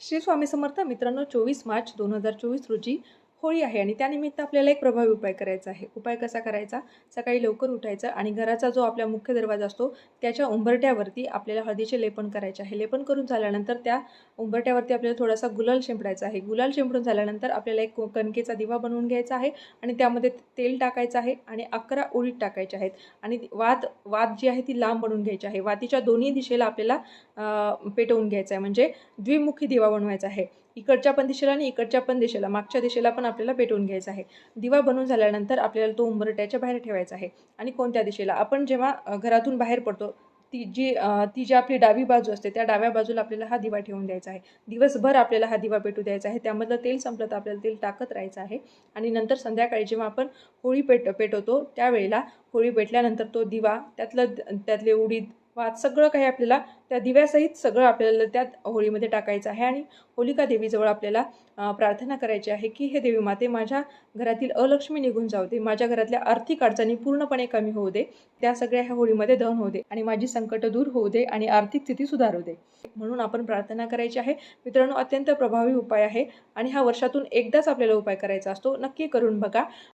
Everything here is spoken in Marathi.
श्री स्वामी समर्थ मित्रांनो चोवीस मार्च दोन हजार चोवीस रोजी होळी आहे आणि त्यानिमित्त आपल्याला एक प्रभावी उपाय करायचा आहे. उपाय कसा करायचा? सकाळी लवकर उठायचं आणि घराचा जो आपला मुख्य दरवाजा असतो त्याच्या उंबरट्यावरती आपल्याला हळदीचे लेपन करायचे आहे. लेपन करून झाल्यानंतर त्या उंबरट्यावरती आपल्याला थोडासा गुलाल शिंपडायचा आहे. गुलाल शिंपडून झाल्यानंतर आपल्याला एक कणकेचा दिवा बनवून घ्यायचा आहे आणि त्यामध्ये तेल टाकायचं आहे आणि अकरा उडीद टाकायचे आहेत आणि वात वात जी आहे ती लांब बनवून घ्यायची आहे. वातीच्या दोन्ही दिशेला आपल्याला पेटवून घ्यायचं आहे. म्हणजे द्विमुखी दिवा बनवायचा आहे. इकडच्या पण दिशेला आणि इकडच्या पण दिशेला. मागच्या दिशेला पण आपल्याला पेटवून घ्यायचा आहे. दिवा बनून झाल्यानंतर आपल्याला तो उंबरट्याच्या बाहेर ठेवायचा आहे. आणि कोणत्या दिशेला? आपण जेव्हा घरातून बाहेर पडतो ती जी ती जी आपली डावी बाजू असते त्या डाव्या बाजूला आपल्याला हा दिवा ठेवून द्यायचा आहे. दिवसभर आपल्याला हा दिवा पेटू द्यायचा आहे. त्यामधलं तेल संपलं तर आपल्याला तेल टाकत राहायचं आहे. आणि नंतर संध्याकाळी जेव्हा आपण होळी पेट पेटवतो त्यावेळेला होळी पेटल्यानंतर तो दिवा त्यातलं त्यातले उडीद वात सगळं काही आपल्याला त्या दिव्यासहित सगळं आपल्याला त्यात होळीमध्ये टाकायचं आहे आणि होलिका देवीजवळ आपल्याला प्रार्थना करायची आहे की हे देवी माते माझ्या घरातील अलक्ष्मी निघून जाऊ दे. माझ्या घरातल्या आर्थिक अडचणी पूर्णपणे कमी होऊ दे. त्या सगळ्या ह्या होळीमध्ये दहन होऊ दे आणि माझी संकट दूर होऊ दे आणि आर्थिक स्थिती सुधारू दे. म्हणून आपण प्रार्थना करायची आहे. मित्रांनो अत्यंत प्रभावी उपाय आहे आणि हा वर्षातून एकदाच आपल्याला उपाय करायचा असतो. नक्की करून बघा.